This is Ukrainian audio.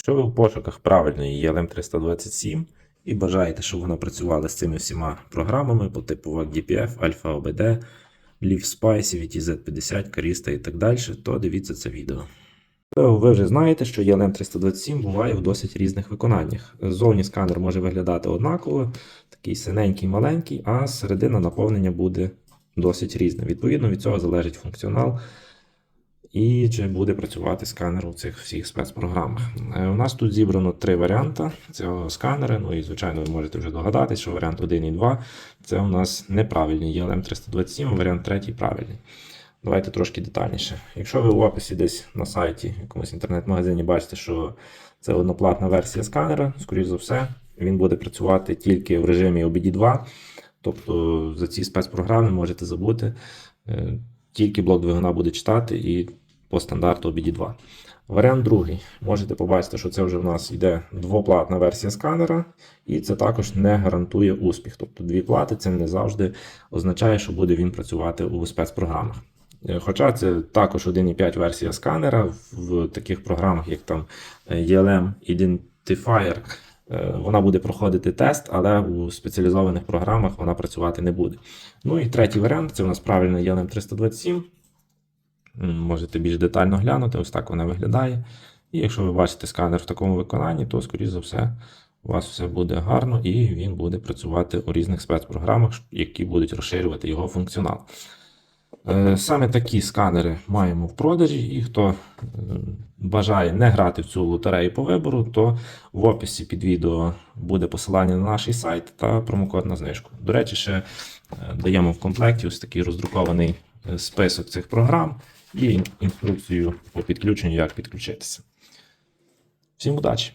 Якщо ви в пошуках правильної ELM 327 і бажаєте, щоб вона працювала з цими всіма програмами по типу VAC-DPF, Alpha OBD, LeafSpice, VTZ50, Carista і так далі, то дивіться це відео. Ви вже знаєте, що ELM 327 буває в досить різних виконаннях. Ззовні сканер може виглядати однаково, такий синенький, маленький, а середина наповнення буде досить різна. Відповідно, від цього залежить функціонал і чи буде працювати сканер у цих всіх спецпрограмах. Е, У нас тут зібрано три варіанти цього сканера. Ну і, звичайно, ви можете вже догадатися, що варіант 1 і 2 це у нас неправильний ELM 327, а варіант 3 правильний. Давайте трошки детальніше. Якщо ви в описі десь на сайті, якомусь інтернет-магазині бачите, що це одноплатна версія сканера, скоріш за все, він буде працювати тільки в режимі OBD2. Тобто за ці спецпрограми можете забути. Е, Тільки блок двигуна буде читати і по стандарту OBD2. Варіант другий. Можете побачити, що це вже в нас йде двоплатна версія сканера, і це також не гарантує успіх. Тобто дві плати це не завжди означає, що буде він працювати у спецпрограмах. Е, Хоча це також 1.5 версія сканера в таких програмах, як там е, ELM Identifier, е, вона буде проходити тест, але у спеціалізованих програмах вона працювати не буде. Ну і третій варіант це у нас правильно ELM 327. Можете більш детально глянути, ось так вона виглядає. І якщо ви бачите сканер в такому виконанні, то, скоріш за все, у вас все буде гарно і він буде працювати у різних спецпрограмах, які будуть розширювати його функціонал. Е, Саме такі сканери маємо в продажі, і хто бажає не грати в цю лотерею по вибору, то в описі під відео буде посилання на наш сайт та промокод на знижку. До речі, ще е, даємо в комплекті ось такий роздрукований е, список цих програм і інструкцію по підключенню, як підключитися. Всім удачі!